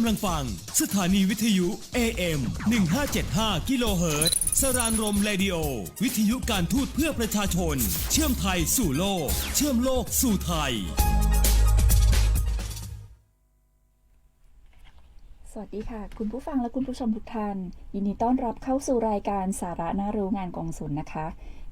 กำลังฟัง สถานีวิทยุ AM 1575กิโลเฮิรตซ์สรานรมเรดิโอ วิทยุการทูตเพื่อประชาชน เชื่อมไทยสู่โลก เชื่อมโลกสู่ไทย สวัสดีค่ะ คุณผู้ฟังและคุณผู้ชมทุกท่าน ยินดีต้อนรับเข้าสู่รายการสาระน่ารู้งานกองสุนนะคะ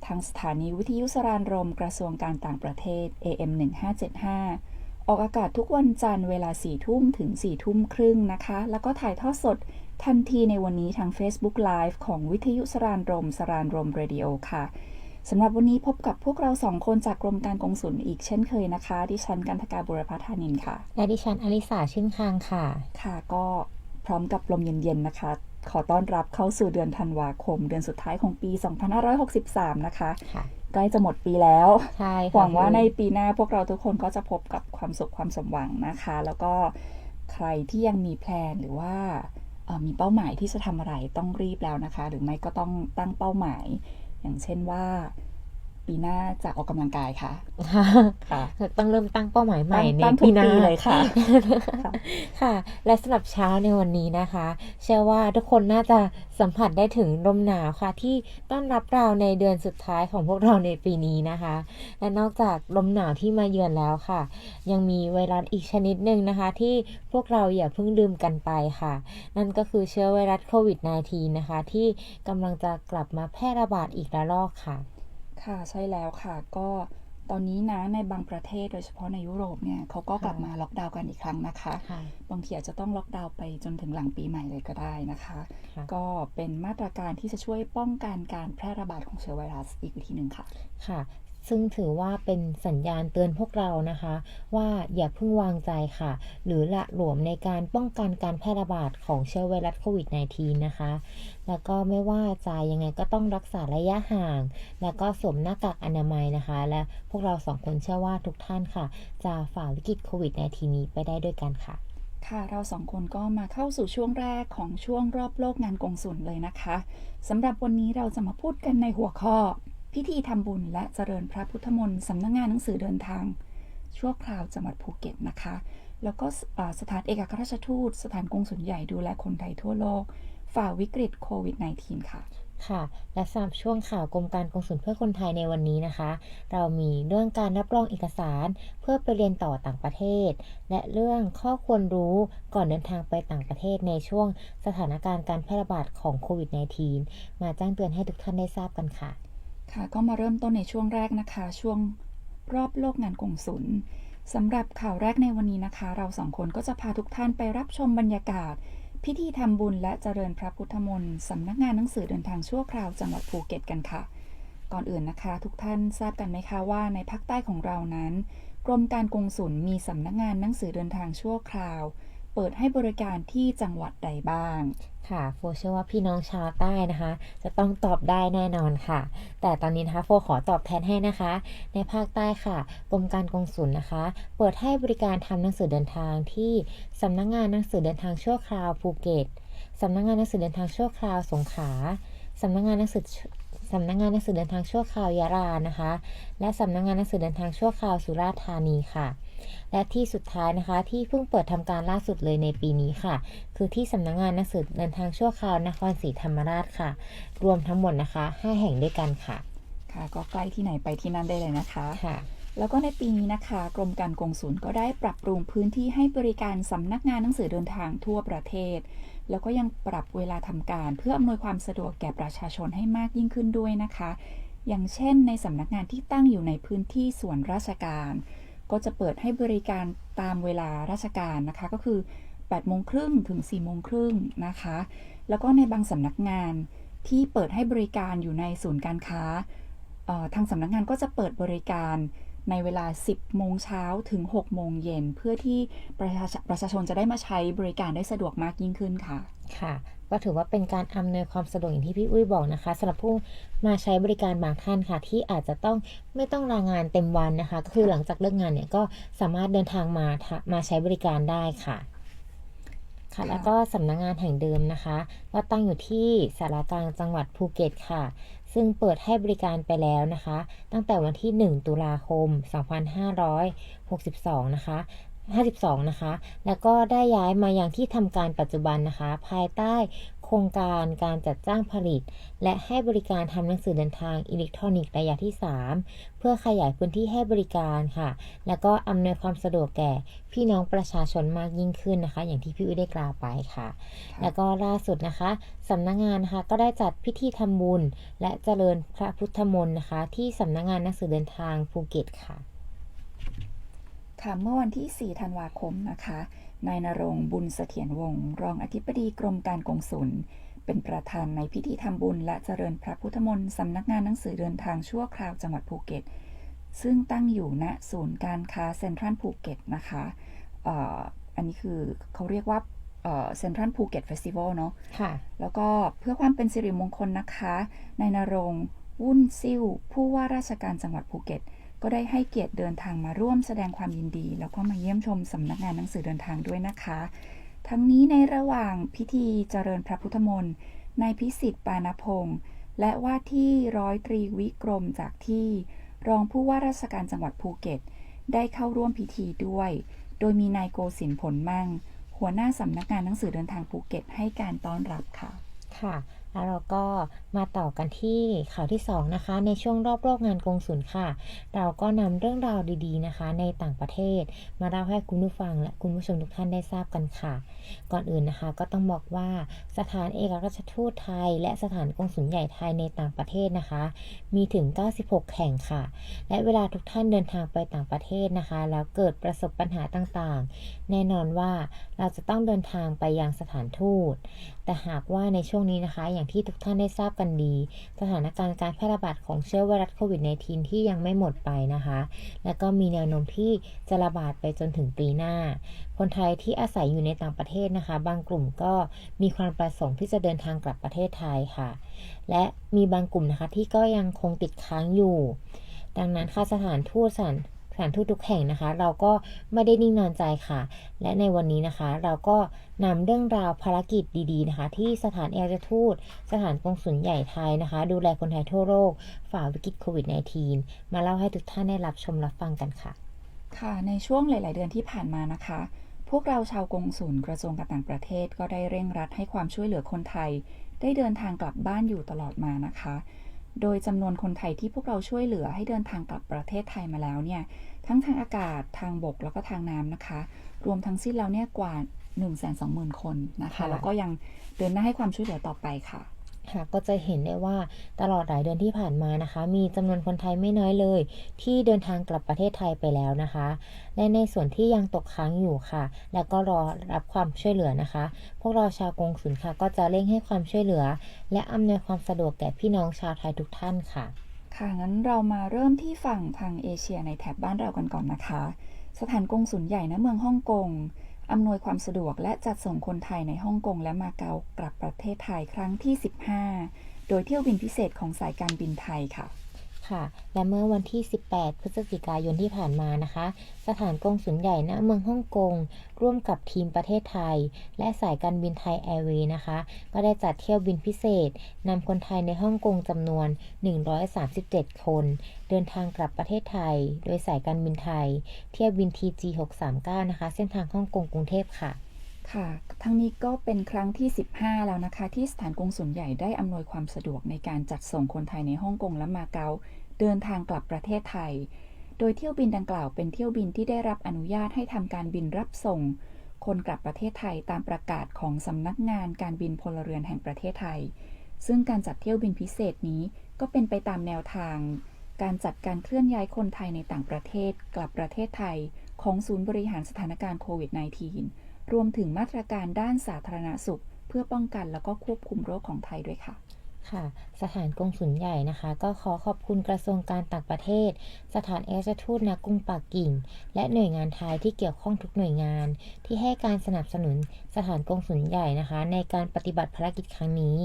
ทางสถานีวิทยุสรานรมกระทรวงการต่างประเทศ AM 1575 ออกอากาศทุกวันจันทร์เวลา4ทุ่มถึง4ทุ่มครึ่งนะคะ แล้วก็ถ่ายทอดสดทันทีในวันนี้ทาง Facebook Live ของวิทยุสรานรมสรานรมเรดิโอค่ะสำหรับวันนี้พบกับพวกเราสองคนจากกรมการกงสุลอีกเช่นเคยนะคะ ดิฉันกันทกาบุรพธานินค่ะ และดิฉันอลิสาชื่นคางค่ะ ค่ะก็พร้อมกับลมเย็นๆนะคะ ขอต้อนรับเข้าสู่เดือนธันวาคม เดือนสุดท้ายของปี 2563 นะคะค่ะ ใกล้จะหมดปีแล้วใช่ค่ะหวังว่าในปีหน้าพวกเราทุกคนก็จะพบกับความสุขความสมหวังนะคะ แล้วก็ใครที่ยังมีแพลนหรือว่าเอ่อมีเป้าหมายที่จะทำอะไรต้องรีบแล้วนะคะ หรือไม่ก็ต้องตั้งเป้าหมาย อย่างเช่นว่า ปีหน้าจะออกกำลังกายค่ะค่ะค่ะต้องเริ่มตั้งเป้าหมายใหม่ในตั้งทุปีกหน้า ปีเลยค่ะ ค่ะ ค่ะ และสำหรับเช้าในวันนี้นะคะ เชื่อว่าทุกคนน่าจะสัมผัสได้ถึงลมหนาวค่ะ ที่ต้อนรับเราในเดือนสุดท้ายของพวกเราในปีนี้นะคะ และนอกจากลมหนาวที่มาเยือนแล้วค่ะ ยังมีไวรัสอีกชนิดหนึ่งนะคะ ที่พวกเราอย่าเพิ่งลืมกันไปค่ะ นั่นก็คือเชื้อไวรัสโควิด -19 นะคะ ที่กำลังจะกลับมาแพร่ระบาดอีกระลอกค่ะ ค่ะใช่แล้วค่ะก็ตอนนี้นะในบางประเทศโดยเฉพาะในยุโรปเนี่ยเขาก็กลับค่ะมาล็อกดาวน์กันอีกครั้งนะคะ ค่ะ บางทีอาจจะต้องล็อกดาวน์ไปจนถึงหลังปีใหม่เลยก็ได้นะคะ ค่ะ ก็เป็นมาตรการที่จะช่วยป้องกันการแพร่ระบาดของเชื้อไวรัสอีกวิธีหนึ่งค่ะ ค่ะ ซึ่งถือว่าเป็นสัญญาณเตือนพวกเรานะคะ ว่าอย่าเพิ่งวางใจค่ะ หรือละหลวมในการป้องกันการแพร่ระบาดของเชื้อไวรัสโควิด -19 นะคะ แล้วก็ไม่ว่าจะยังไงก็ต้องรักษาระยะห่าง แล้วก็สวมหน้ากากอนามัยนะคะ และพวกเราสองคนเชื่อว่าทุกท่านค่ะ จะฝ่าวิกฤตโควิด -19 นี้ไปได้ด้วยกันค่ะค่ะเราสองคนก็มาเข้าสู่ช่วงแรกของช่วงรอบโลกงานกงสุลเลยนะคะสำหรับวันนี้เราจะมาพูดกันในหัวข้อ พิธีทำบุญและเจริญพระพุทธมนต์สำนักงานหนังสือเดินทาง ชั่วคราวจังหวัดภูเก็ตนะคะ แล้วก็สอ่าสถานเอกอัครราชทูต สถานกงสุลใหญ่ดูแลคนไทยทั่วโลก ฝ่าวิกฤตโควิด -19 ค่ะค่ะ และสำหรับช่วงข่าวกรมการกงสุลเพื่อคนไทยในวันนี้นะคะ เรามีเรื่องการรับรองเอกสารเพื่อไปเรียนต่อต่างประเทศ และเรื่องข้อควรรู้ก่อนเดินทางไปต่างประเทศในช่วงสถานการณ์การแพร่ระบาดของโควิด -19 มาแจ้งเตือนให้ทุกท่านได้ทราบกันค่ะ ค่ะก็มาเริ่มต้นในช่วงแรกนะคะ ช่วงรอบโลกงานกงสุลสำหรับข่าวแรกในวันนี้นะคะ เราสองคนก็จะพาทุกท่านไปรับชมบรรยากาศ พิธีทำบุญและเจริญพระพุทธมนต์สำนักงานหนังสือเดินทางชั่วคราวจังหวัดภูเก็ตกันค่ะ ก่อนอื่นนะคะ ทุกท่านทราบกันไหมคะว่าในภาคใต้ของเรานั้น กรมการกงสุลมีสำนักงานหนังสือเดินทางชั่วคราว เปิดให้บริการที่จังหวัดใดบ้าง ค่ะ โฟเชื่อว่าพี่น้องชาวใต้นะคะ จะต้องตอบได้แน่นอนค่ะ แต่ตอนนี้นะคะโฟขอตอบแทนให้นะคะ ในภาคใต้ค่ะกรมการกงสุลนะคะ เปิดให้บริการทำหนังสือเดินทางที่สำนักงานหนังสือเดินทางชั่วคราวภูเก็ตสำนักงานหนังสือเดินทางชั่วคราวสงขลาสำนักงานหนังสือสำนักงานหนังสือเดินทางชั่วคราวยะลานะคะ และสำนักงานหนังสือเดินทางชั่วคราวสุราษฎร์ธานีค่ะ และที่สุดท้ายนะคะ ที่เพิ่งเปิดทำการล่าสุดเลยในปีนี้ค่ะ คือที่สำนักงานหนังสือเดินทางชั่วคราวนครศรีธรรมราชค่ะ รวมทั้งหมดนะคะ 5 แห่งด้วยกันค่ะ ค่ะ ก็ใกล้ที่ไหนไปที่นั่นได้เลยนะคะค่ะแล้วก็ในปีนี้นะคะ กรมการกงสุลก็ได้ปรับปรุงพื้นที่ให้บริการสำนักงานหนังสือเดินทางทั่วประเทศ แล้วก็ยังปรับเวลาทำการเพื่ออำนวยความสะดวกแก่ประชาชนให้มากยิ่งขึ้นด้วยนะคะ อย่างเช่น ในสำนักงานที่ตั้งอยู่ในพื้นที่ส่วนราชการ ก็จะเปิดให้บริการตามเวลาราชการนะคะ ก็คือ8โมงครึ่งถึง4โมงครึ่งนะคะ แล้วก็ในบางสำนักงานที่เปิดให้บริการอยู่ในศูนย์การค้าทางสำนักงานก็จะเปิดบริการในเวลา 10 โมงเช้าถึง 6 โมงเย็น เพื่อที่ประชาประชาชนจะได้มาใช้บริการได้สะดวกมากยิ่งขึ้นค่ะ ค่ะ ก็ถือว่าเป็นการอำนวยความสะดวกอย่างที่พี่อุ้ยบอกนะคะสำหรับผู้มาใช้บริการบางท่านค่ะ ที่อาจจะต้องไม่ต้องลางานเต็มวันนะคะ ก็คือหลังจากเลิกงานเนี่ยก็สามารถเดินทางมาทะมาใช้บริการได้ค่ะค่ะแล้วก็สำนักงานแห่งเดิมนะคะ ก็ตั้งอยู่ที่สารกลางจังหวัดภูเก็ตค่ะ ซึ่งเปิดให้บริการไปแล้วนะคะ ตั้งแต่วันที่ 1 ตุลาคม 2562 นะคะ 52 นะคะ แล้วก็ได้ย้ายมายังที่ทำการปัจจุบันนะคะ ภายใต้โครงการการจัดจ้างผลิต และให้บริการทำหนังสือเดินทางอิเล็กทรอนิกส์ระยะที่ 3 เพื่อขยายพื้นที่ให้บริการค่ะ แล้วก็อำนวยความสะดวกแก่พี่น้องประชาชนมากยิ่งขึ้นนะคะ อย่างที่พี่อุ้ยได้กล่าวไปค่ะ แล้วก็ล่าสุดนะคะสำนักงานนะคะก็ได้จัดพิธีทำบุญ และเจริญพระพุทธมนต์นะคะ ที่สำนักงานหนังสือเดินทางภูเก็ตค่ะ ค่ะเมื่อวันที่ 4 ธันวาคมนะคะ นายนรงค์บุญเสถียรวงศ์รองอธิบดีกรมการกงสุล เป็นประธานในพิธีทำบุญและเจริญพระพุทธมนต์สำนักงานหนังสือเดินทางชั่วคราวจังหวัดภูเก็ต ซึ่งตั้งอยู่ณศูนย์การค้าเซ็นทรัลภูเก็ตนะคะเอ่ออันนี้คือเขาเรียกว่าเซ็นทรัลภูเก็ตเฟสติวัลเนาะค่ะ แล้วก็เพื่อความเป็นสิริมงคลนะคะ นายนรงค์วุ่นซิ่วผู้ว่าราชการจังหวัดภูเก็ต ก็ได้ให้เกียรติเดินทางมาร่วมแสดงความยินดี แล้วก็มาเยี่ยมชมสำนักงานหนังสือเดินทางด้วยนะคะ ทั้งนี้ในระหว่างพิธีเจริญพระพุทธมนต์นายพิสิทธิ์ปานพงศ์และว่าที่ร้อยตรีวิกรมจากที่ รองผู้ว่าราชการจังหวัดภูเก็ต ได้เข้าร่วมพิธีด้วย โดยมีนายโกศินผลมั่ง หัวหน้าสำนักงานหนังสือเดินทางภูเก็ตให้การต้อนรับค่ะค่ะ แล้วเราก็มาต่อกันที่ข่าวที่ 2 นะคะ ในช่วงรอบโลกงานกงสุลค่ะ เราก็นำเรื่องราวดีๆนะคะ ในต่างประเทศ มาเล่าให้คุณผู้ฟังและคุณผู้ชมทุกท่านได้ทราบกันค่ะ ก่อนอื่นนะคะ ก็ต้องบอกว่าสถานเอกอัครราชทูตไทย และสถานกงสุลใหญ่ไทยในต่างประเทศนะคะ มีถึง 96 แห่งค่ะ และเวลาทุกท่านเดินทางไปต่างประเทศนะคะ แล้วเกิดประสบปัญหาต่างๆ แน่นอนว่าเราจะต้องเดินทางไปยังสถานทูต แต่หากว่าในช่วงนี้นะคะ อย่างที่ทุกท่านได้ทราบกันดี สถานการณ์การแพร่ระบาดของเชื้อไวรัสโควิด -19 ที่ยังไม่หมดไปนะคะ และก็มีแนวโน้มที่จะระบาดไปจนถึงปีหน้า คนไทยที่อาศัยอยู่ในต่างประเทศนะคะ บางกลุ่มก็มีความประสงค์ที่จะเดินทางกลับประเทศไทยค่ะ และมีบางกลุ่มนะคะที่ก็ยังคงติดค้างอยู่ ดังนั้นค่ะสถานทูตสถาน สถานทูตทุกแห่งนะคะ เราก็ไม่ได้นิ่งนอนใจค่ะ และในวันนี้นะคะ เราก็นำเรื่องราวภารกิจดีๆนะคะ ที่สถานเอกทูต สถานกงสุลใหญ่ไทยนะคะ ดูแลคนไทยทั่วโลกฝ่าวิกฤตโควิด -19 มาเล่าให้ทุกท่านได้รับชมรับฟังกันค่ะ ค่ะ ในช่วงหลาย ๆ เดือนที่ผ่านมานะคะ พวกเราชาวกงสุลกระทรวงการต่างประเทศก็ได้เร่งรัดให้ความช่วยเหลือคนไทย ได้เดินทางกลับบ้านอยู่ตลอดมานะคะ โดยจำนวนคนไทยที่พวกเราช่วยเหลือให้เดินทางกลับประเทศไทยมาแล้วเนี่ย ทั้งทางอากาศ ทางบก แล้วก็ทางน้ำนะคะ รวมทั้งสิ้นแล้วเนี่ยกว่า 1 2 0 0 0 0 คนนะคะค่ะแล้วก็ยังเดินหน้าให้ความช่วยเหลือต่อไปค่ะ ค่ะก็จะเห็นได้ว่าตลอดหลายเดือนที่ผ่านมานะคะ มีจำนวนคนไทยไม่น้อยเลย ที่เดินทางกลับประเทศไทยไปแล้วนะคะ และในส่วนที่ยังตกค้างอยู่ค่ะ แล้วก็รอรับความช่วยเหลือนะคะ พวกเราชาวกงสุลค่ะ ก็จะเร่งให้ความช่วยเหลือ และอำนวยความสะดวกแก่พี่น้องชาวไทยทุกท่านค่ะ ค่ะงั้นเรามาเริ่มที่ฝั่งทางเอเชียในแถบบ้านเรากันก่อนนะคะ สถานกงสุลใหญ่ณเมืองฮ่องกง อำนวยความสะดวกและจัดส่งคนไทยในฮ่องกงและมาเก๊ากลับประเทศไทยครั้งที่ 15 โดยเที่ยวบินพิเศษของสายการบินไทยค่ะ ค่ะ และเมื่อวันที่ 18 พฤศจิกายนที่ผ่านมานะคะ สถานกงสุลใหญ่ณเมืองฮ่องกง ร่วมกับทีมประเทศไทย และสายการบินไทยแอร์เวย์นะคะ ก็ได้จัดเที่ยวบินพิเศษนำคนไทยในฮ่องกงจำนวน 137 คน เดินทางกลับประเทศไทย โดยสายการบินไทย เที่ยวบิน TG 639นะคะ เส้นทางฮ่องกงกรุงเทพค่ะ ค่ะทั้งนี้ก็เป็นครั้งที่ 15 แล้วนะคะ ที่สถานกงสุลใหญ่ได้อำนวยความสะดวกในการจัดส่งคนไทยในฮ่องกงและมาเก๊าเดินทางกลับประเทศไทย โดยเที่ยวบินดังกล่าวเป็นเที่ยวบินที่ได้รับอนุญาตให้ทำการบินรับส่ง คนกลับประเทศไทยตามประกาศของสำนักงานการบินพลเรือนแห่งประเทศไทย ซึ่งการจัดเที่ยวบินพิเศษนี้ก็เป็นไปตามแนวทาง การจัดการเคลื่อนย้ายคนไทยในต่างประเทศ กลับประเทศไทย ของศูนย์บริหารสถานการณ์โควิด -19 รวมถึงมาตรการด้านสาธารณสุข เพื่อป้องกันแล้วก็ควบคุมโรคของไทยด้วยค่ะค่ะสถานกงสุลใหญ่นะคะ ก็ขอขอบคุณกระทรวงการต่างประเทศ สถานเอกอัครราชทูตณกรุงปักกิ่ง และหน่วยงานไทยที่เกี่ยวข้องทุกหน่วยงาน ที่ให้การสนับสนุนสถานกงสุลใหญ่นะคะ ในการปฏิบัติภารกิจครั้งนี้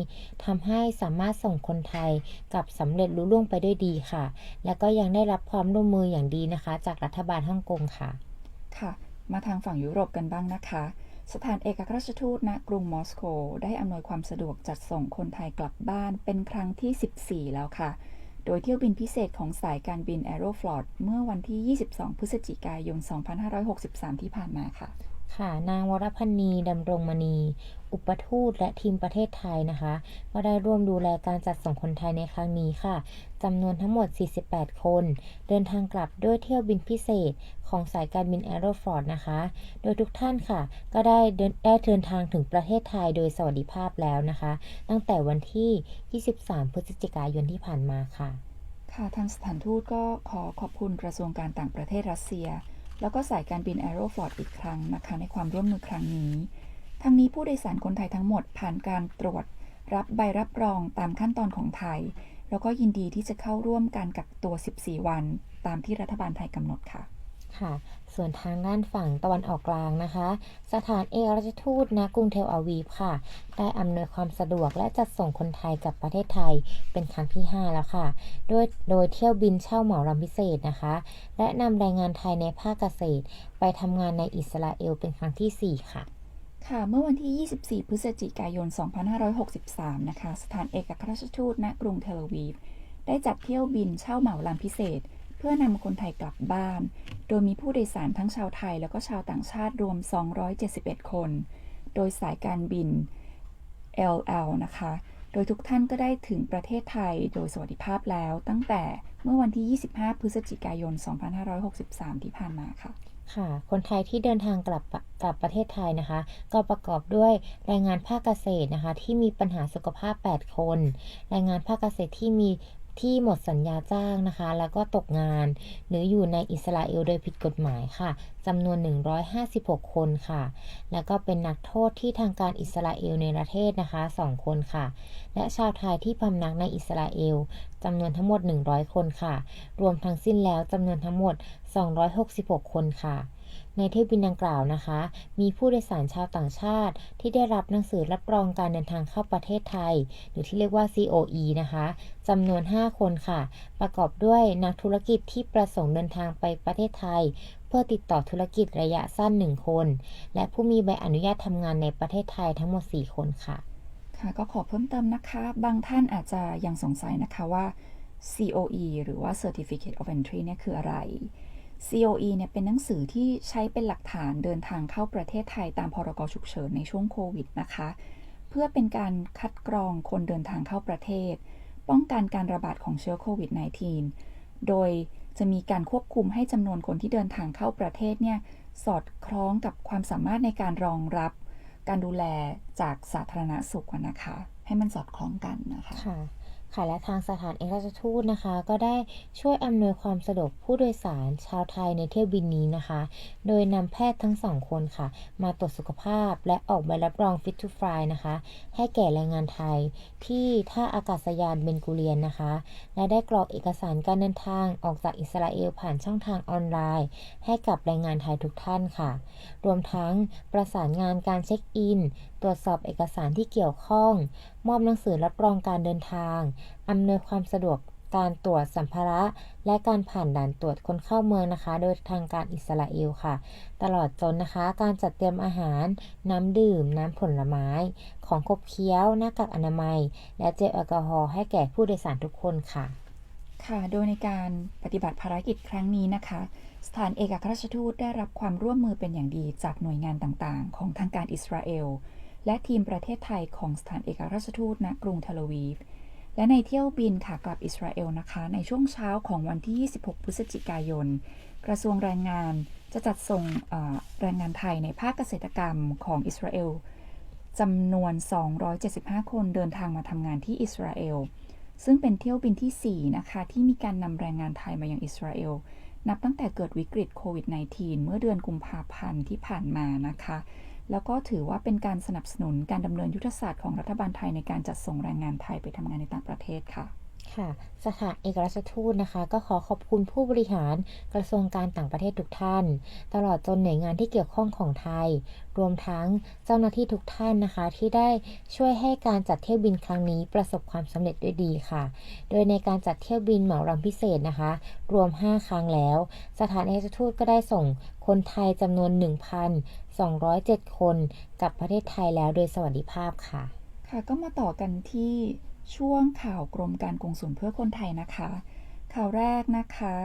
ทำให้สามารถส่งคนไทยกลับสำเร็จลุล่วงไปด้วยดีค่ะ และก็ยังได้รับความร่วมมืออย่างดีนะคะ จากรัฐบาลฮ่องกงค่ะ ค่ะ มาทางฝั่งยุโรปกันบ้างนะคะ สถานเอกอัครราชทูตณกรุงมอสโก ได้อำนวยความสะดวกจัดส่งคนไทยกลับบ้านเป็นครั้งที่ 14 แล้วค่ะ โดยเที่ยวบินพิเศษของสายการบิน Aeroflot เมื่อวันที่ 22 พฤศจิกายน 2563 ที่ผ่านมาค่ะ ค่ะนางวรพันนีดำรงมณี อุปทูตและทีมประเทศไทยนะคะ ก็ได้ร่วมดูแลการจัดส่งคนไทยในครั้งนี้ค่ะจำนวนทั้งหมด 48 คน เดินทางกลับด้วยเที่ยวบินพิเศษของสายการบิน a e r o f l o t นะคะ โดยทุกท่านค่ะ ก็ได้เดินได้เดินทางถึงประเทศไทยโดยสวัสดิภาพแล้วนะคะ ตั้งแต่วันที่ 23 พฤศจิกายนที่ผ่านมาค่ะ ค่ะ ทางสถานทูตก็ขอขอบคุณกระทรวงการต่างประเทศรัสเซีย แล้วก็สายการบินแอโรฟอร์ดอีกครั้งนะคะในความร่วมมือครั้งนี้ ทั้งนี้ผู้โดยสารคนไทยทั้งหมดผ่านการตรวจ รับใบรับรองตามขั้นตอนของไทย แล้วก็ยินดีที่จะเข้าร่วมการกักตัว 14 วัน ตามที่รัฐบาลไทยกำหนดค่ะ ค่ะ ส่วนทางด้านฝั่งตะวันออกกลางนะคะ สถานเอกอัครราชทูตณกรุงเทลอาวีฟค่ะ ได้อำนวยความสะดวกและจัดส่งคนไทยกลับประเทศไทยเป็นครั้งที่ 5 แล้วค่ะ โดยโดยเที่ยวบินเช่าเหมาลำพิเศษนะคะ และนำแรงงานไทยในภาคเกษตร ไปทำงานในอิสราเอลเป็นครั้งทีสี่ 4 ค่ะค่ะเมื่อวันที่ 24 พฤศจิกายน 2563 นะคะ สถานเอกอัครราชทูตณกรุงเทลอาวีฟ ได้จัดเที่ยวบินเช่าเหมาลำพิเศษ พื่อนำคนไทยกลับบ้าน โดยมีผู้โดยสารทั้งชาวไทยแล้วก็ชาวต่างชาติรวม 271 คน โดยสายการบิน LL นะคะ โดยทุกท่านก็ได้ถึงประเทศไทยโดยสวัสดิภาพแล้วตั้งแต่เมื่อวันที่ 25 พฤศจิกายน 2563 ที่ผ่านมาค่ะค่ะ คนไทยที่เดินทางกลับกลับประเทศไทยนะคะ ก็ประกอบด้วยแรงงานภาคเกษตรนะคะ ที่มีปัญหาสุขภาพ 8 คน แรงงานภาคเกษตรที่มี ที่หมดสัญญาจ้างนะคะ แล้วก็ตกงาน หรืออยู่ในอิสราเอลโดยผิดกฎหมายค่ะจำนวน 156 คนค่ะ แล้วก็เป็นนักโทษที่ทางการอิสราเอลในประเทศนะคะ 2 คนค่ะ และชาวไทยที่พำนักในอิสราเอลจำนวนทั้งหมด 100 คนค่ะ รวมทั้งสิ้นแล้วจำนวนทั้งหมด 266 คนค่ะ ในเที่ยวบินดังกล่าวนะคะ มีผู้โดยสารชาวต่างชาติ ที่ได้รับหนังสือรับรองการเดินทางเข้าประเทศไทย หรือที่เรียกว่า COE นะคะจำนวน 5 คนค่ะ ประกอบด้วยนักธุรกิจที่ประสงค์เดินทางไปประเทศไทย เพื่อติดต่อธุรกิจระยะสั้น 1 คน และผู้มีใบอนุญาตทำงานในประเทศไทยทั้งหมด 4 คนค่ะค่ะก็ขอเพิ่มเติมนะคะ บางท่านอาจจะยังสงสัยนะคะว่า COE หรือว่า Certificate of Entry เนี่ยคืออะไร COE เนี่ยเป็นหนังสือที่ใช้เป็นหลักฐานเดินทางเข้าประเทศไทยตามพรกฉุกเฉินในช่วงโควิดนะคะ เพื่อเป็นการคัดกรองคนเดินทางเข้าประเทศ ป้องกันการระบาดของเชื้อโควิด -19 โดยจะมีการควบคุมให้จำนวนคนที่เดินทางเข้าประเทศเนี่ยสอดคล้องกับความสามารถในการรองรับ การดูแลจากสาธารณสุขนะคะ ให้มันสอดคล้องกันนะคะคะ ค่ะและทางสถานเอกอัครราชทูตนะคะ ก็ได้ช่วยอำนวยความสะดวกผู้โดยสารชาวไทยในเที่ยวบินนี้นะคะ โดยนำแพทย์ทั้งสองคนค่ะ มาตรวจสุขภาพและออกใบรับรอง Fit to Fly นะคะ ให้แก่แรงงานไทยที่ท่าอากาศยานเบนกูเรียนนะคะ และได้กรอกเอกสารการเดินทางออกจากอิสราเอลผ่านช่องทางออนไลน์ ให้กับแรงงานไทยทุกท่านค่ะ รวมทั้งประสานงานการเช็คอิน ตรวจสอบเอกสารที่เกี่ยวข้อง มอบหนังสือรับรองการเดินทาง อำนวยความสะดวกการตรวจสัมภาระ และการผ่านด่านตรวจคนเข้าเมืองนะคะ โดยทางการอิสราเอลค่ะ ตลอดจนนะคะ การจัดเตรียมอาหาร น้ำดื่ม น้ำผลไม้ ของขบเคี้ยว หน้ากากอนามัย และเจลแอลกอฮอล์ให้แก่ผู้โดยสารทุกคนค่ะ ค่ะ โดยในการปฏิบัติภารกิจครั้งนี้นะคะ สถานเอกอัครราชทูตได้รับความร่วมมือเป็นอย่างดีจากหน่วยงานต่างๆ ของทางการอิสราเอล และทีมประเทศไทยของสถานเอกอัครราชทูตณกรุงเทลอาวีฟ และในเที่ยวบินค่ะกลับอิสราเอลนะคะ ในช่วงเช้าของวันที่ 26 พฤศจิกายน กระทรวงแรงงานจะจัดส่งแรงงานไทยในภาคเกษตรกรรมของอิสราเอลจำนวน 275 คนเดินทางมาทำงานที่อิสราเอล ซึ่งเป็นเที่ยวบินที่ 4 นะคะ ที่มีการนำแรงงานไทยมายังอิสราเอล นับตั้งแต่เกิดวิกฤตโควิด -19 เมื่อเดือนกุมภาพันธ์ที่ผ่านมานะคะ แล้วก็ถือว่าเป็นการสนับสนุนการดำเนินยุทธศาสตร์ของรัฐบาลไทยในการจัดส่งแรงงานไทยไปทำงานในต่างประเทศค่ะ ค่ะสถานเอกอัคราชทูตนะคะ ก็ขอขอบคุณผู้บริหารกระทรวงการต่างประเทศทุกท่าน ตลอดจนหน่วยงานที่เกี่ยวข้องของไทย รวมทั้งเจ้าหน้าที่ทุกท่านนะคะ ที่ได้ช่วยให้การจัดเที่ยวบินครั้งนี้ประสบความสำเร็จด้วยดีค่ะ โดยในการจัดเที่ยวบินเหมาลำพิเศษนะคะ รวม 5 ครั้งแล้ว สถานเอกอัคราชทูตก็ได้ส่งคนไทยจำนวน 1,207 คนกลับประเทศไทยแล้วโดยสวัสดิภาพค่ะ ค่ะก็มาต่อกันที่ ช่วงข่าวกรมการกงสุลเพื่อคนไทยนะคะ ข่าวแรกนะคะ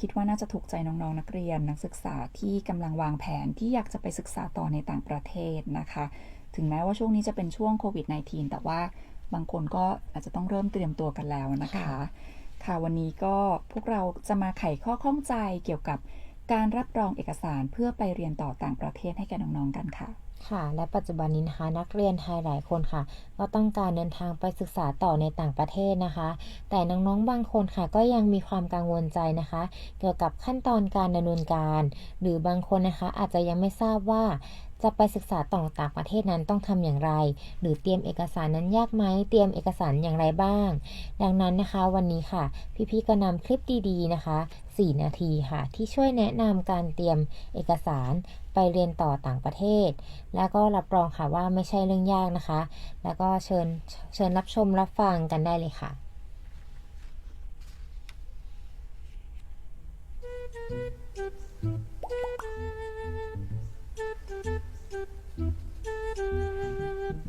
คิดว่าน่าจะถูกใจน้องๆนักเรียนนักศึกษาที่กำลังวางแผนที่อยากจะไปศึกษาต่อในต่างประเทศนะคะ ถึงแม้ว่าช่วงนี้จะเป็นช่วงโควิด -19 แต่ว่าบางคนก็อาจจะต้องเริ่มเตรียมตัวกันแล้วนะคะ ค่ะวันนี้ก็พวกเราจะมาไขข้อข้องใจเกี่ยวกับการรับรองเอกสารเพื่อไปเรียนต่อต่างประเทศให้แก่น้องๆกันค่ะ ค่ะ และปัจจุบันนี้นะคะ นักเรียนไทยหลายคนค่ะ ก็ต้องการเดินทางไปศึกษาต่อในต่างประเทศนะคะ แต่น้องๆบางคนค่ะ ก็ยังมีความกังวลใจนะคะ เกี่ยวกับขั้นตอนการดำเนินการ หรือบางคนนะคะอาจจะยังไม่ทราบว่าจะไปศึกษาต่อต่างประเทศนั้นต้องทำอย่างไร หรือเตรียมเอกสารนั้นยากไหม เตรียมเอกสารอย่างไรบ้าง ดังนั้นนะคะวันนี้ค่ะ พี่ๆก็นำคลิปดีๆนะคะ 4 นาทีค่ะ ที่ช่วยแนะนำการเตรียมเอกสาร ไปเรียนต่อต่างประเทศ แล้วก็รับรองค่ะว่าไม่ใช่เรื่องยากนะคะ แล้วก็เชิญเชิญรับชมรับฟังกันได้เลยค่ะ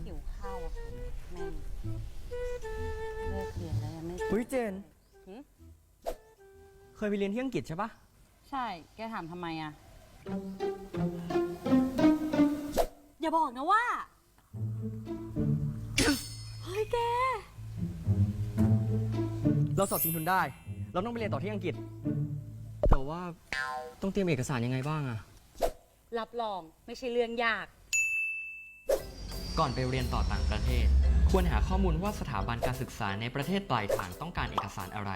หิวข้าวอะค่ะแม่งเลิกเรียนแล้วยังไม่เฮ้ยเจน หืมเคยไปเรียนที่อังกฤษใช่ปะใช่ แกถามทำไมอะ อย่าบอกนะว่า เฮ้ยแก เราสอบชิงทุนได้ เราต้องไปเรียนต่อที่อังกฤษ แต่ว่าต้องเตรียมเอกสารยังไงบ้างอะรับรองไม่ใช่เรื่องยาก ก่อนไปเรียนต่อต่างประเทศ ควรหาข้อมูลว่าสถาบันการศึกษาในประเทศปลายทางต้องการเอกสารอะไร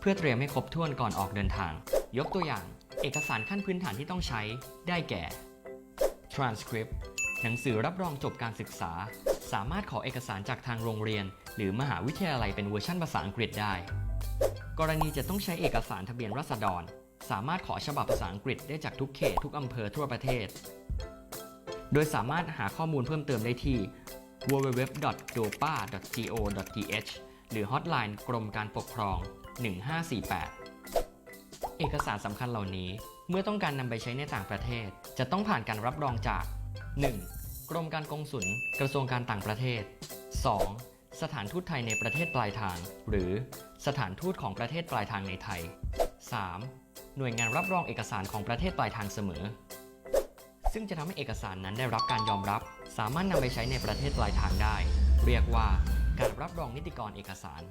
เพื่อเตรียมให้ครบถ้วนก่อนออกเดินทาง ยกตัวอย่าง เอกสารขั้นพื้นฐานที่ต้องใช้ได้แก่ transcript หนังสือรับรองจบการศึกษา สามารถขอเอกสารจากทางโรงเรียน หรือมหาวิทยาลัยเป็นเวอร์ชันภาษาอังกฤษได้ กรณีจะต้องใช้เอกสารทะเบียนราษฎร สามารถขอฉบับภาษาอังกฤษได้จากทุกเขตทุกอำเภอทั่วประเทศ โดยสามารถหาข้อมูลเพิ่มเติมได้ที่ www.dopa.go.th หรือฮอตไลน์กรมการปกครอง 1548 เอกสารสำคัญเหล่านี้เมื่อต้องการนำไปใช้ในต่างประเทศ จะต้องผ่านการรับรองจาก 1. กรมการกงสุลกระทรวงการต่างประเทศ 2. สถานทูตไทยในประเทศปลายทาง หรือสถานทูตของประเทศปลายทางในไทย 3. หน่วยงานรับรองเอกสารของประเทศปลายทางเสมอ ซึ่งจะทำให้เอกสารนั้นได้รับการยอมรับ สามารถนำไปใช้ในประเทศปลายทางได้ เรียกว่าการรับรองนิติกรเอกสาร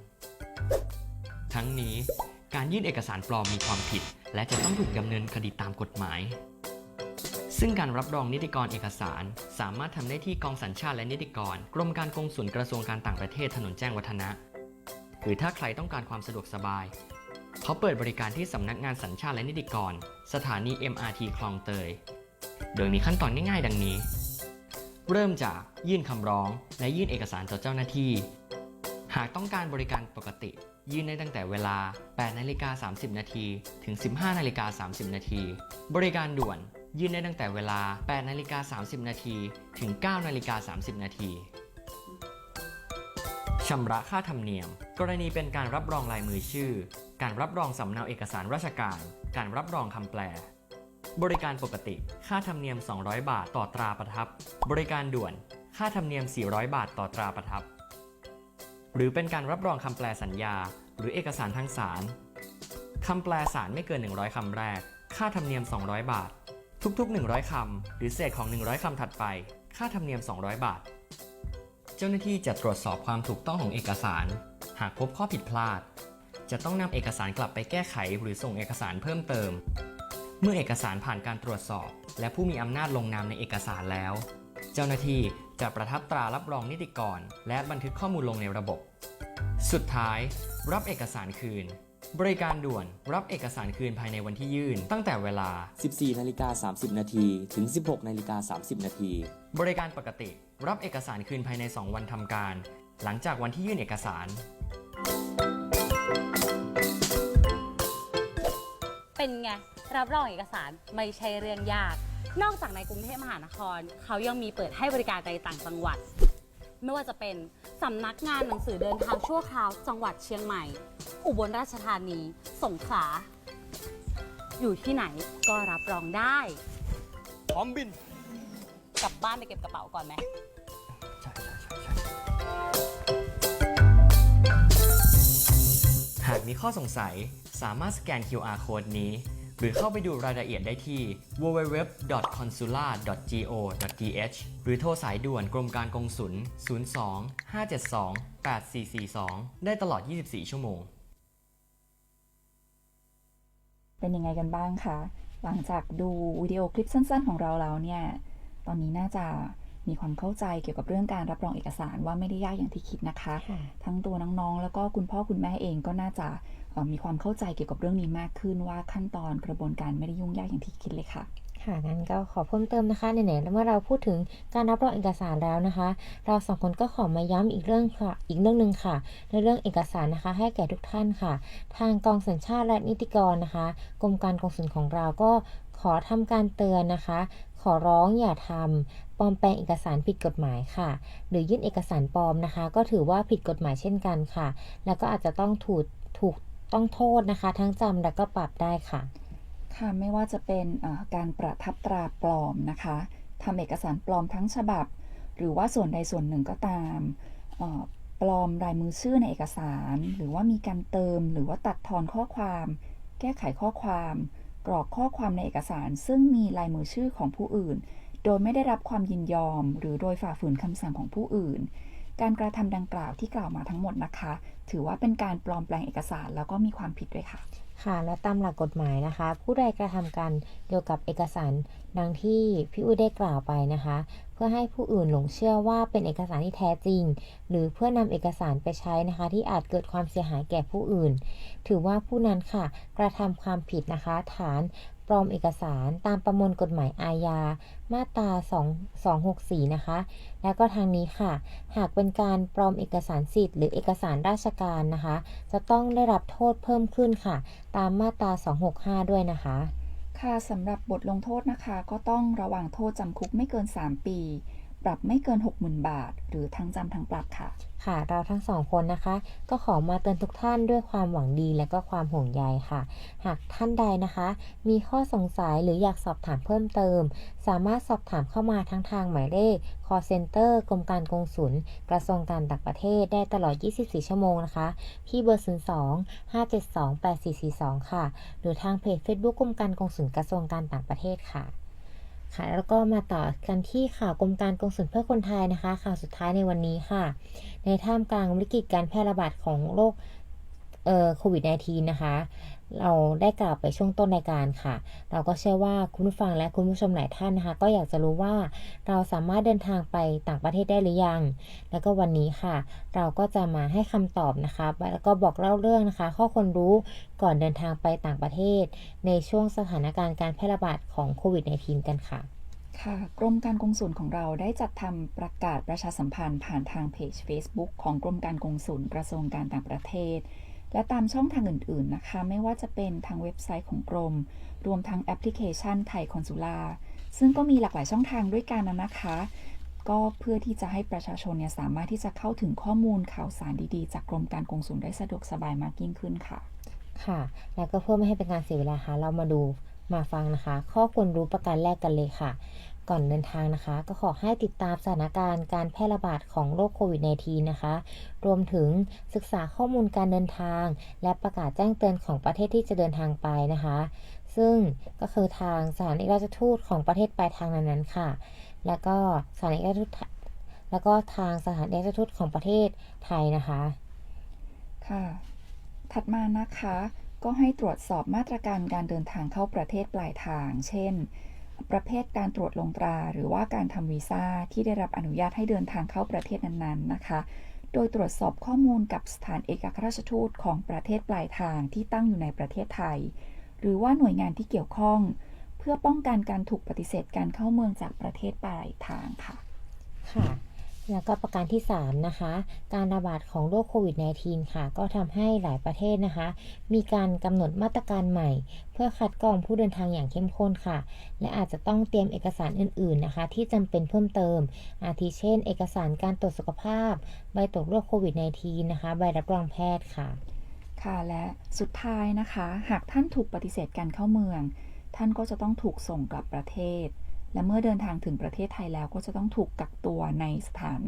ทั้งนี้การยื่นเอกสารปลอมมีความผิด และจะต้องถูกดำเนินคดีตามกฎหมาย ซึ่งการรับรองนิติกรเอกสาร สามารถทำได้ที่กองสัญชาติและนิติกร กรมการกงสุลกระทรวงการต่างประเทศถนนแจ้งวัฒนะ หรือถ้าใครต้องการความสะดวกสบาย เขาเปิดบริการที่สำนักงานสัญชาติและนิติกร สถานี MRT คลองเตย โดยมีขั้นตอนง่าย ๆ ดังนี้ เริ่มจากยื่นคำร้อง และยื่นเอกสารต่อเจ้าหน้าที่ หากต้องการบริการปกติ ยื่นได้ตั้งแต่เวลา8นาฬิกา30 นาทีถึง 15นาฬิกา30 นาที บริการด่วน ยื่นได้ตั้งแต่เวลา 8 นาฬิกา 30 นาที ถึง 9 นาฬิกา 30 นาที ชำระค่าธรรมเนียม กรณีเป็นการรับรองลายมือชื่อ การรับรองสำเนาเอกสารราชการ การรับรองคำแปล บริการปกติ ค่าธรรมเนียม 200 บาทต่อตราประทับ บริการด่วน ค่าธรรมเนียม 400 บาทต่อตราประทับ หรือเป็นการรับรองคำแปลสัญญา หรือเอกสารทางศาลคำแปลสารไม่เกิน 100 คำแรก ค่าธรรมเนียม 200 บาท ทุกๆ 100 คำ หรือเศษของ 100 คำถัดไป ค่าธรรมเนียม 200 บาท เจ้าหน้าที่จะตรวจสอบความถูกต้องของเอกสาร หากพบข้อผิดพลาด จะต้องนำเอกสารกลับไปแก้ไขหรือส่งเอกสารเพิ่มเติม เมื่อเอกสารผ่านการตรวจสอบ และผู้มีอำนาจลงนามในเอกสารแล้ว เจ้าหน้าที่จะประทับตรารับรองนิติกร และบันทึกข้อมูลลงในระบบ สุดท้าย รับเอกสารคืน บริการด่วนรับเอกสารคืนภายในวันที่ยื่น ตั้งแต่เวลา 14นาฬิกา30 นาทีถึง 16นาฬิกา30 นาทีบริการปกติรับเอกสารคืนภายใน 2 วันทำการ หลังจากวันที่ยื่นเอกสาร เป็นไง รับรองเอกสารไม่ใช่เรื่องยาก นอกจากในกรุงเทพมหานคร เขายังมีเปิดให้บริการในต่างจังหวัด ไม่ว่าจะเป็นสำนักงานหนังสือเดินทางชั่วคราว จังหวัดเชียงใหม่ อุบลราชธานี สงขลา อยู่ที่ไหนก็รับรองได้ พร้อมบิน กลับบ้านไปเก็บกระเป๋าก่อนไหม ใช่ใช่ใช่ใช่ากมีข้อสงสัยสามารถสแกน QR code นี้ หรือเข้าไปดูรายละเอียดได้ที่ www.consular.go.th หรือโทรสายด่วนกรมการกงสุล 02 572 8442 ได้ตลอด 24 ชั่วโมง เป็นยังไงกันบ้างคะ หลังจากดูวิดีโอคลิปสั้นๆ ของเราแล้วเนี่ย ตอนนี้น่าจะ มีความเข้าใจเกี่ยวกับเรื่องการรับรองเอกสารว่าไม่ได้ยากอย่างที่คิดนะคะค่ะทั้งตัวน้องๆ แล้วก็คุณพ่อคุณแม่เองก็น่าจะเอ่อมีความเข้าใจเกี่ยวกับเรื่องนี้มากขึ้นว่าขั้นตอนกระบวนการไม่ได้ยุ่งยากอย่างที่คิดเลยค่ะค่ะงั้นก็ขอเพิ่มเติมนะคะไหนๆเมื่อเราพูดถึงการรับรองเอกสารแล้วนะคะ เราสองคนก็ขอมาย้ำอีกเรื่องค่ะ อีกเรื่องหนึ่งค่ะ ในเรื่องเอกสารนะคะ ให้แก่ทุกท่านค่ะ ทางกองสัญชาติและนิติกรนะคะ กรมการกงสุลของเราก็ขอทำการเตือนนะคะ ขอร้องอย่าทำ ปลอมแปลงเอกสารผิดกฎหมายค่ะ หรือยื่นเอกสารปลอมนะคะ ก็ถือว่าผิดกฎหมายเช่นกันค่ะ แล้วก็อาจจะต้องถูกถูกต้องโทษนะคะ ทั้งจำและก็ปรับได้ค่ะ ค่ะไม่ว่าจะเป็นการประทับตราปลอมนะคะทำเอกสารปลอมทั้งฉบับ หรือว่าส่วนใดส่วนหนึ่งก็ตามปลอมลายมือชื่อในเอกสาร หรือว่ามีการเติม หรือว่าตัดทอนข้อความ แก้ไขข้อความ กรอกข้อความในเอกสาร ซึ่งมีลายมือชื่อของผู้อื่น โดยไม่ได้รับความยินยอม หรือโดยฝ่าฝืนคำสั่งของผู้อื่น การกระทำดังกล่าวที่กล่าวมาทั้งหมดนะคะ ถือว่าเป็นการปลอมแปลงเอกสารแล้วก็มีความผิดด้วยค่ะ ค่ะ และตามหลักกฎหมายนะคะ ผู้ใดกระทำการเกี่ยวกับเอกสารดังที่พี่อุ้ยได้กล่าวไปนะคะ เพื่อให้ผู้อื่นหลงเชื่อว่าเป็นเอกสารที่แท้จริง หรือเพื่อนำเอกสารไปใช้นะคะ ที่อาจเกิดความเสียหายแก่ผู้อื่น ถือว่าผู้นั้นค่ะ กระทำความผิดนะคะ ฐาน ปลอมเอกสารตามประมวลกฎหมายอาญา มาตรา 2 264 นะคะ แล้วก็ทางนี้ค่ะ หากเป็นการปลอมเอกสารสิทธิ์หรือเอกสารราชการนะคะ จะต้องได้รับโทษเพิ่มขึ้นค่ะ ตามมาตรา 265 ด้วยนะคะ ค่ะสำหรับบทลงโทษนะคะ ก็ต้องระวังโทษจำคุกไม่เกิน 3 ปี ปรับไม่เกิน 60,000 บาท หรือทั้งจำทั้งปรับค่ะ ค่ะ เราทั้งสองคนนะคะ ก็ขอมาเตือนทุกท่านด้วยความหวังดีและก็ความห่วงใยค่ะ หากท่านใดนะคะ มีข้อสงสัยหรืออยากสอบถามเพิ่มเติม สามารถสอบถามเข้ามาทั้งทางหมายเลข call center กรมการกงสุลกระทรวงการต่างประเทศได้ตลอด 24 ชั่วโมงนะคะ ที่เบอร์ 02 572 8442 ค่ะ หรือทางเพจ Facebook กรมการกงสุลกระทรวงการต่างประเทศค่ะ ค่ะ แล้วก็มาต่อกันที่ข่าวกรมการกงสุลเพื่อคนไทยนะคะ ข่าวสุดท้ายในวันนี้ค่ะ ในท่ามกลางวิกฤตการแพร่ระบาดของโรคโควิด -19 นะคะ เราได้กล่าวไปช่วงต้นรายการค่ะ เราก็เชื่อว่าคุณผู้ฟังและคุณผู้ชมหลายท่านนะคะ ก็อยากจะรู้ว่าเราสามารถเดินทางไปต่างประเทศได้หรือยัง แล้วก็วันนี้ค่ะ เราก็จะมาให้คำตอบนะคะ แล้วก็บอกเล่าเรื่องนะคะ ข้อควรรู้ก่อนเดินทางไปต่างประเทศ ในช่วงสถานการณ์การแพร่ระบาดของโควิด -19 กันค่ะค่ะกรมการกงสุลของเราได้จัดทำประกาศประชาสัมพันธ์ผ่านทางเพจ Facebook ของกรมการกงสุลกระทรวงการต่างประเทศ และตามช่องทางอื่นๆนะคะ ไม่ว่าจะเป็นทางเว็บไซต์ของกรม รวมทั้งแอปพลิเคชันไทยคอนซูลาซึ่งก็มีหลากหลายช่องทางด้วยกันนะนะคะ ก็เพื่อที่จะให้ประชาชนเนี่ยสามารถที่จะเข้าถึงข้อมูลข่าวสารดีๆ จากกรมการกงสุลได้สะดวกสบายมากยิ่งขึ้นค่ะ ค่ะ แล้วก็เพื่อไม่ให้เป็นการเสียเวลาค่ะ เรามาดูมาฟังนะคะ ข้อควรรู้ประการแรกกันเลยค่ะ ก่อนเดินทางนะคะ ก็ขอให้ติดตามสถานการณ์การแพร่ระบาดของโรคโควิด -19 นะคะ รวมถึงศึกษาข้อมูลการเดินทาง และประกาศแจ้งเตือนของประเทศที่จะเดินทางไปนะคะ ซึ่งก็คือทางสถานเอกราชทูตของประเทศปลายทางนั้นๆค่ะ แล้วก็สถานเอกราชทูตแล้วก็ทางสถานเอกราชทูตของประเทศไทยนะคะค่ะ ถัดมานะคะ ก็ให้ตรวจสอบมาตรการการเดินทางเข้าประเทศปลายทาง เช่น ประเภทการตรวจลงตรา หรือว่าการทำวีซ่าที่ได้รับอนุญาตให้เดินทางเข้าประเทศนั้นๆนะคะ โดยตรวจสอบข้อมูลกับสถานเอกอัครราชทูตของประเทศปลายทางที่ตั้งอยู่ในประเทศไทย หรือว่าหน่วยงานที่เกี่ยวข้อง เพื่อป้องกันการถูกปฏิเสธการเข้าเมืองจากประเทศปลายทางค่ะ ค่ะ แล้วก็ประการที่ 3 นะคะ การระบาดของโรคโควิด -19 ค่ะ ก็ทำให้หลายประเทศนะคะ มีการกำหนดมาตรการใหม่ เพื่อคัดกรองผู้เดินทางอย่างเข้มข้นค่ะ และอาจจะต้องเตรียมเอกสารอื่น ๆนะคะ ที่จำเป็นเพิ่มเติม อาทิเช่น เอกสารการตรวจสุขภาพ ใบตรวจโรคโควิด -19 นะคะ ใบรับรองแพทย์ค่ะ ค่ะ และสุดท้ายนะคะ หากท่านถูกปฏิเสธการเข้าเมือง ท่านก็จะต้องถูกส่งกลับประเทศ และเมื่อเดินทางถึงประเทศไทยแล้วก็จะต้องถูกกักตัวในสถาน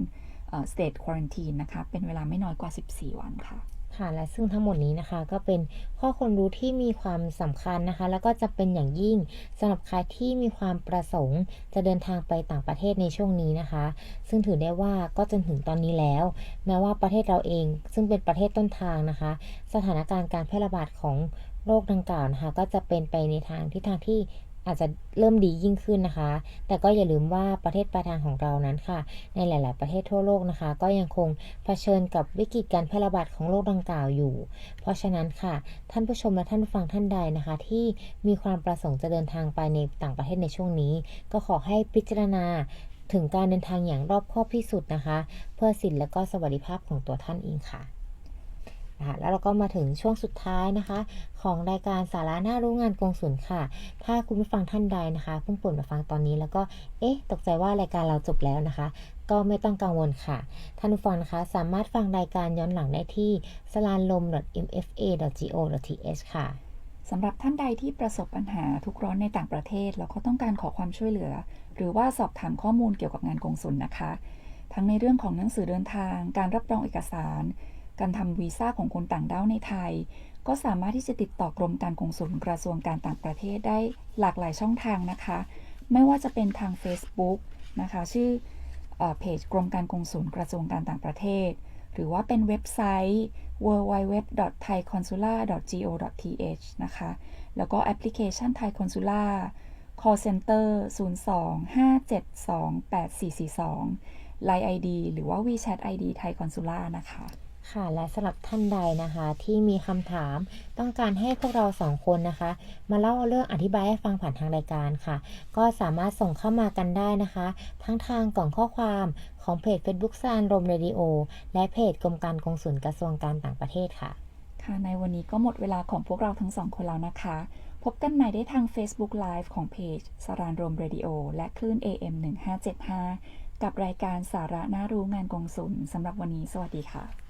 เอ่อ state quarantine นะคะ เป็นเวลาไม่น้อยกว่า 14 วันค่ะ ค่ะ และซึ่งทั้งหมดนี้นะคะก็เป็นข้อควรรู้ที่มีความสำคัญนะคะ แล้วก็จะเป็นอย่างยิ่งสำหรับใครที่มีความประสงค์ จะเดินทางไปต่างประเทศในช่วงนี้นะคะ ซึ่งถือได้ว่าก็จนถึงตอนนี้แล้ว แม้ว่าประเทศเราเอง ซึ่งเป็นประเทศต้นทางนะคะ สถานการณ์การแพร่ระบาดของโรคดังกล่าวนะคะก็จะเป็นไปในทางทิศทางที่ อาจจะเริ่มดียิ่งขึ้นนะคะ แต่ก็อย่าลืมว่าประเทศปลายทางของเรานั้นค่ะ ในหลาย ๆ ประเทศทั่วโลกนะคะ ก็ยังคงเผชิญกับวิกฤตการแพร่ระบาดของโรคดังกล่าวอยู่ เพราะฉะนั้นค่ะ ท่านผู้ชมและท่านฟังท่านใดนะคะ ที่มีความประสงค์จะเดินทางไปในต่างประเทศในช่วงนี้ ก็ขอให้พิจารณาถึงการเดินทางอย่างรอบคอบที่สุดนะคะ เพื่อสิทธิและก็สวัสดิภาพของตัวท่านเองค่ะ คะแล้วเราก็มาถึงช่วงสุดท้ายนะคะ ของรายการสาระน่ารู้งานกงสุลค่ะ ถ้าคุณผู้ฟังท่านใดนะคะเพิ่งเปิดมาฟังตอนนี้แล้วก็เอ๊ะตกใจว่ารายการเราจบแล้วนะคะ ก็ไม่ต้องกังวลค่ะ ท่านผู้ฟังนะคะ สามารถฟังรายการย้อนหลังได้ที่ s l a n l o m mfa go th ค่ะสำหรับท่านใดที่ประสบปัญหาทุกร้อนในต่างประเทศ แล้วก็ต้องการขอความช่วยเหลือ หรือว่าสอบถามข้อมูลเกี่ยวกับงานกงสุลนะคะ ทั้งในเรื่องของหนังสือเดินทาง การรับรองเอกสาร การทำวีซ่าของคนต่างด้าวในไทย ก็สามารถที่จะติดต่อกรมการกงสุลกระทรวงการต่างประเทศได้หลากหลายช่องทางนะคะ ไม่ว่าจะเป็นทาง Facebook นะคะ ชื่อเอเพจกรมการกงสุลกระทรวงการต่างประเทศ หรือว่าเป็นเว็บไซต์ www.thaiconsular.go.th นะคะ แล้วก็แอปพลิเคชัน Thai Consular call center 02-572-8442 Line ID หรือว่า WeChat ID Thai Consular นะคะ ค่ะและสำหรับท่านใดนะคะที่มีคำถามต้องการให้พวกเราสองคนนะคะ มาเล่าเรื่องอธิบายให้ฟังผ่านทางรายการค่ะ ก็สามารถส่งเข้ามากันได้นะคะ ทั้งทางกล่องข้อความของเพจ Facebook สารรมเรดิโอและเพจกรมการกงสุลกระทรวงการต่างประเทศค่ะ ค่ะในวันนี้ก็หมดเวลาของพวกเราทั้งสองคนแล้วนะคะ พบกันใหม่ได้ทาง Facebook Live ของเพจสารานรมเรดิโอและคลื่น AM 1575กับรายการสาระน่ารู้งานกงสุลสำหรับวันนี้ สวัสดีค่ะ